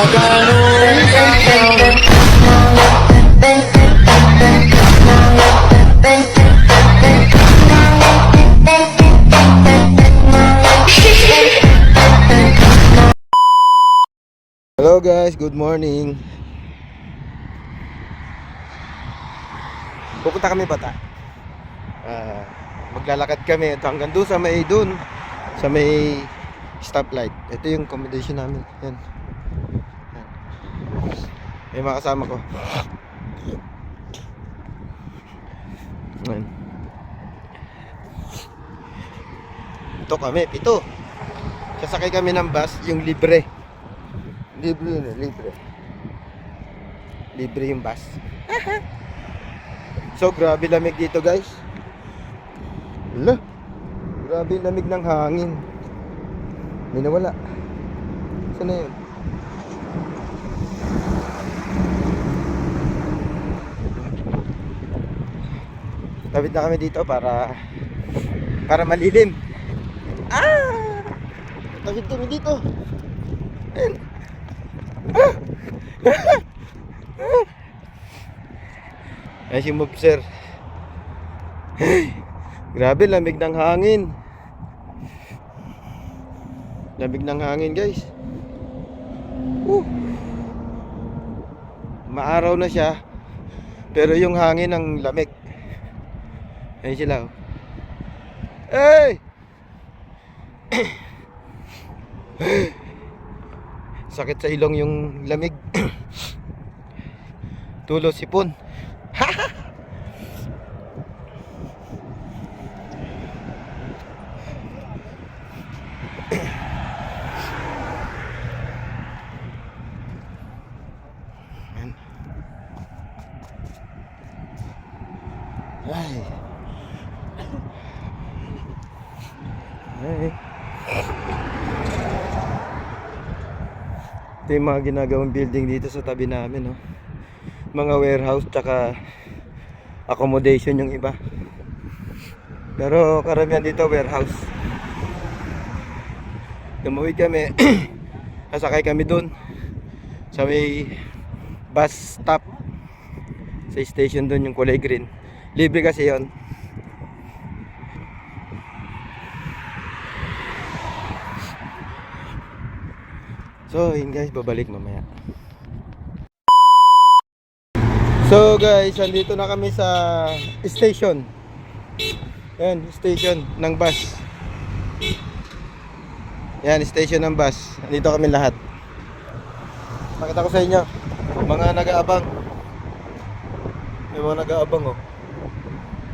Hello guys, good morning. Pupunta kami bata. Ah, maglalakad kami ito hanggang doon sa may doon sa may stoplight. Ito yung accommodation namin. Yan. May mga kasama ko. Yan. Ito kami, pito. Sasakay kami ng bus, yung libre. Libre yun, eh, libre. Libre yung bus. so, grabe lamig dito, guys. Hala. Grabe lamig ng hangin. May nawala. Saan yun? Tawid na kami dito para para malilim. Ah! Tawid kami dito. Ayan. Ayan si Mobser. Grabe, lamig ng hangin. Lamig ng hangin, guys. Uh. Maaraw na siya. Pero yung hangin ang lamig. Ayan sila, oh. Hey! Sakit sa ilong yung lamig. Tulo sipon. Ayan. Ay. Ay. Ito yung mga ginagawang building dito sa tabi namin, no? Mga warehouse tsaka accommodation yung iba. Pero karamihan dito warehouse. Tumawid kami. Nasakay kami doon sa may bus stop sa station doon yung kulay green. Libre kasi yon. So, yun guys, babalik mamaya. So guys, andito na kami sa station. Yan, station ng bus. Yan, station ng bus. Andito kami lahat. Pakita ko sa inyo, mga nag-aabang. May mga nag-aabang oh.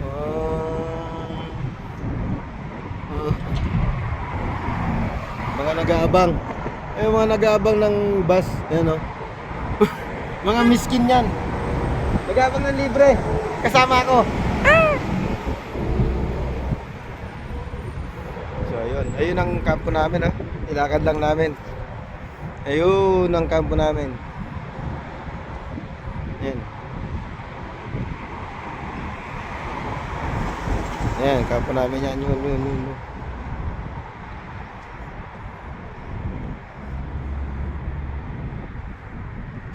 Ah. Ah. mga nag-aabang. Ay, mga nag-aabang ng bus. Yan oh. mga miskin yan. Nag-aabang ng libre. Kasama ako. So ayun, ayun ang kampo namin ha. Ilakad lang namin. Ayun ang kampo namin. Yan. Yan, kampo namin yan. Yun, yun, yun. yun.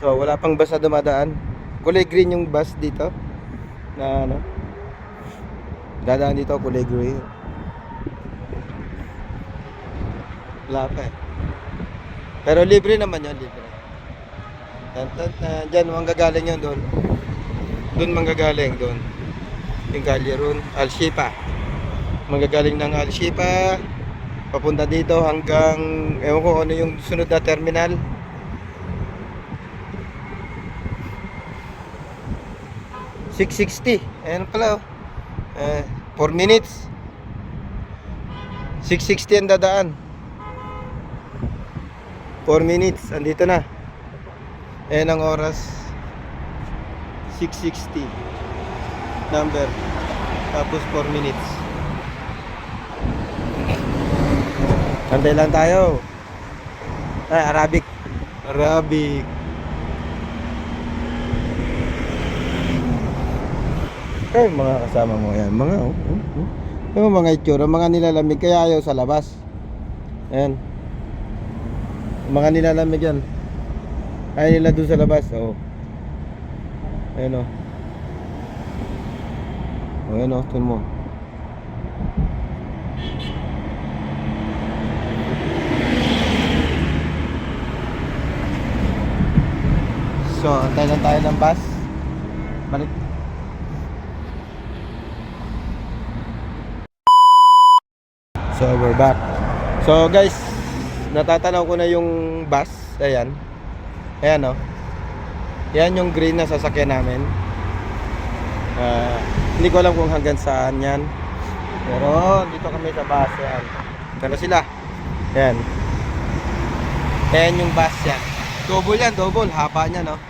So, wala pang bus na dumadaan. Kulay green yung bus dito. Na ano. Dadaan dito kulay green. Wala eh. Pero libre naman yun, libre. Tan, tan, tan. Diyan, manggagaling yun doon. Doon manggagaling, doon. Yung Galyeron, Alshipa. Manggagaling ng Alshipa. Papunta dito hanggang, ewan ko ano yung sunod na terminal. Six sixty. Ayan pala oh. Eh, 4 minutes. 660 ang dadaan. 4 minutes, andito na. Ayan ang oras. 6.60. Number. Tapos 4 minutes. Antay lang tayo. Ay, Arabic. Arabic. Eh, mga kasama mo yan. Mga, oh, oh, oh. Mga itsura, mga nilalamig kaya ayaw sa labas. Ayan. Mga nilalamig yan. Ay nila doon sa labas. Oo. Ayun o. Oh, ayun o, tun mo. So, antay lang tayo ng bus. Balik. So, we're back. So, guys, natatanaw ko na yung bus. Ayan. Ayan, oh. Yan yung green na sasakyan namin. Ah, hindi ko alam kung hanggang saan yan. Pero, dito kami sa bus. Ayan. Pero sila. Ayan. Ayan yung bus yan. Double yan, double. Haba niya, no?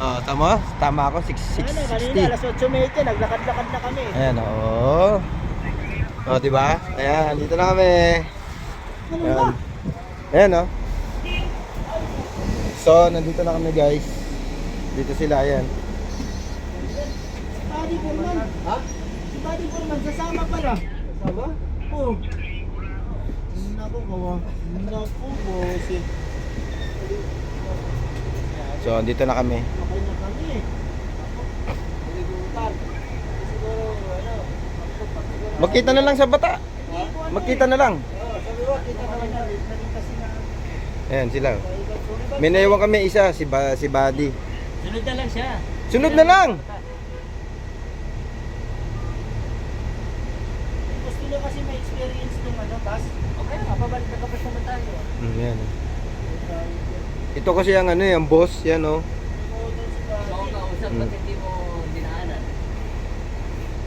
Oh, tama? Tama ako, 6, Ano, kanina 660. alas 8.30, naglakad-lakad na kami. Ayan, oo. Oh, di ba? Ayan, dito na kami. Ayan. Ayan, oh. So, nandito na kami, guys. Dito sila, ayan. Si Buddy Pullman. Ha? Si Buddy Pullman, sasama pala. Sasama? Oo. Naku, kawa. Naku, bosi. So, dito na kami. Okay na kami. Maligutan. Siguro, Magkita na lang sa bata. Magkita na lang. Ayan, sila. May naiwan kami isa, si, ba, si Buddy. Sunod na lang siya. Sunod na lang! Gusto nyo kasi may experience nung ano, tas. Okay na, pabalik na kapag naman tayo. Mm, yan. Ito kasi ang ano, yung boss, yan, oh. Oo, kausap Mm. ba't hindi mo dinaanan?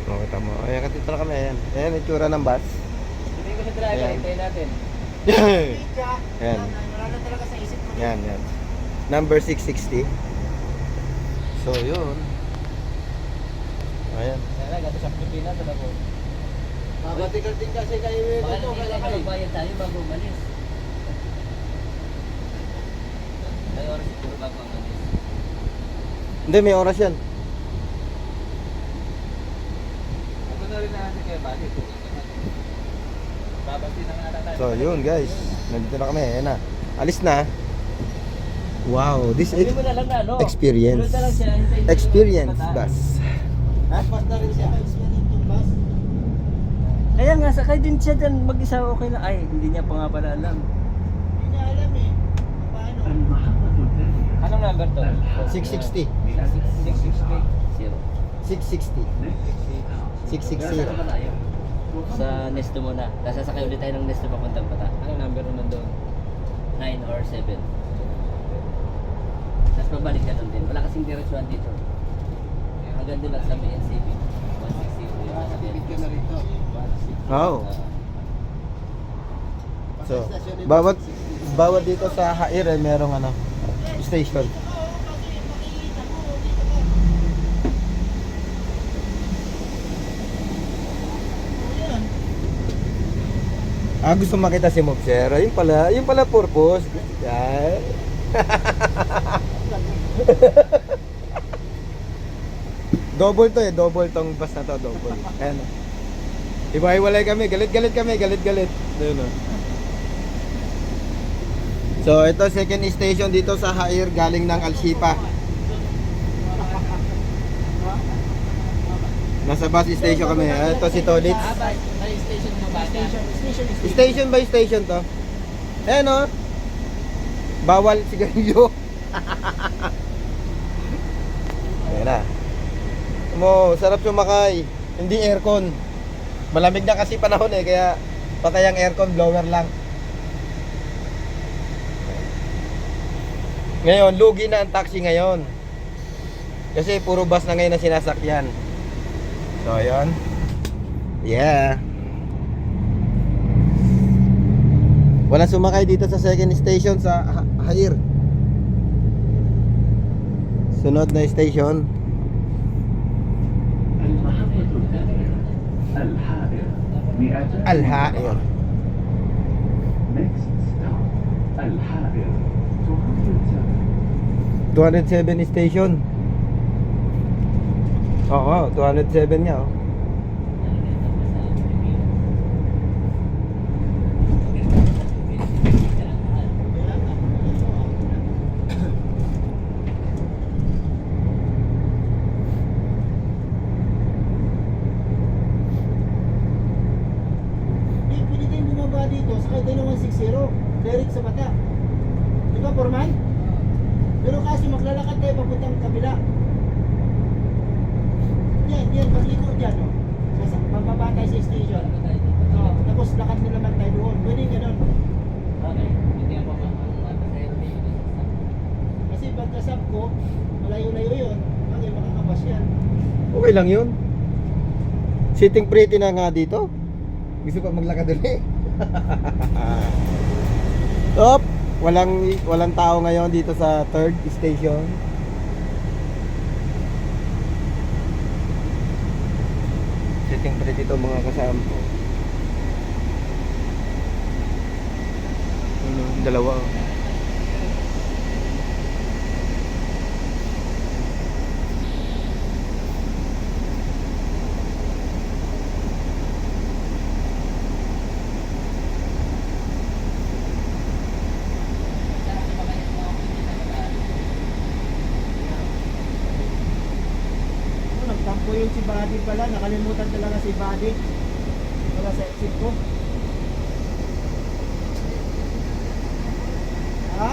Okay, tama. Ayan, katito na kami, ayan. Ayan, yung tsura ng bus. Sabihin ko sa driver, Ayan. hintayin natin. Yan. Wala na talaga sa isip ko. Yan, yan. Number 660. So, yun. Ayan. Kaya gato sa Pilipinas, ano ko? Mabatigal din kasi kayo Baka dito. hindi tayo magbayad tayo bago umalis. May oras siguro bago umalis. Hindi, may oras yan. Ako na rin natin kay Bali. Babati na nga tayo. So, yun, guys. Nandito na kami. Ayan na. Alis na. Wow, this na na, no? experience. Na Experience bus. Ha? Basta rin siya. Bus. Kaya nga, sakay din siya dyan mag-isa okay lang. Ay, hindi niya pa nga pala alam. Hindi niya alam eh. Paano? Anong number to? 660. 660. Zero. 660. 660. Saan ba tayo? Sa Nesto muna. Tapos sasakay ulit tayo ng Nesto papuntang Bata. Anong number naman doon? 9 or 7. Tapos babalik ka doon din. Wala kasing diretsyon dito. Hanggang doon lang sa BNCB. 160 po yung sasakyan. ka na rito. Oo. Ah, So, bawat bawat dito sa Hair eh, merong ano, station. Ah, gusto makita si Mobser. Ayun pala, yun pala purpose. Yan. double to eh, double tong bus na to, double. Ayan. Iba-iwalay kami, galit-galit kami, galit-galit. Ayun oh. So, ito second station dito sa Hair galing ng Alshipa. Nasa bus station kami. Ah, Ito si Tolitz. Station? Station. By station to. Ayan o. Bawal sigarilyo. Ayan na. Mo, sarap sumakay. Hindi aircon. Malamig na kasi panahon eh, kaya patay ang aircon, blower lang. Ngayon, lugi na ang taxi ngayon. Kasi puro bus na ngayon na sinasakyan. So, ayun. Yeah. Wala sumakay dito sa second station sa ha Sunod na station. Al-Hair. Next stop, Al-Hair. 207 station. Oo, 207 nga oh. Forman? Pero kaso maglalakad tayo papuntang kabila. Yan, yan, pagliko dyan, oh. Sasa, pababa tayo sa station. Oh, tapos lakad na naman tayo doon. Pwede ganun. Okay. Kasi pagkasap ko, malayo-layo yun. Okay, makakabas yan. Okay lang yun. Sitting pretty na nga dito. Gusto pa maglakad ulit. Op, walang walang tao ngayon dito sa third station. Sitting pretty to mga kasama ko. Ano, dalawa. oh. Nagtampo yung si Buddy pala. Nakalimutan talaga si Buddy. Wala sa exit ko. Ha?